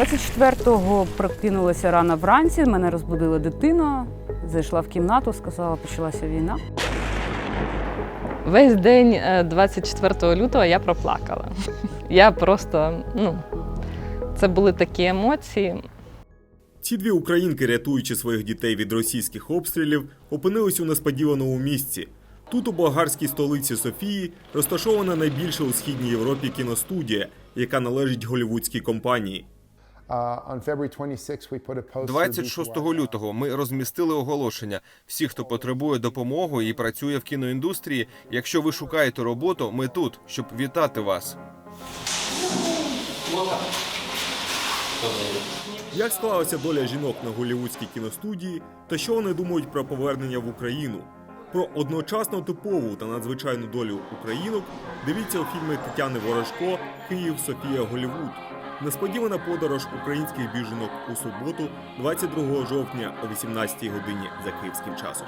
24-го прокинулася рано вранці, мене розбудила дитина, зайшла в кімнату, сказала, почалася війна. Весь день е, 24 лютого я проплакала. Я просто, ну, це були такі емоції. Ці дві українки, рятуючи своїх дітей від російських обстрілів, опинились у несподіваному місці. Тут, у болгарській столиці Софії, розташована найбільша у східній Європі кіностудія, яка належить голівудській компанії. Uh, on February 26th, we put a poster 26 before- лютого ми розмістили оголошення. Всі, хто потребує допомоги і працює в кіноіндустрії, якщо ви шукаєте роботу, ми тут, щоб вітати вас. Як склалася доля жінок на голівудській кіностудії та що вони думають про повернення в Україну? Про одночасно типову та надзвичайну долю українок дивіться у фільмі Тетяни Ворожко Київ Софія Голівуд. Несподівана подорож українських біженок у суботу, 22 жовтня о 18 годині за київським часом.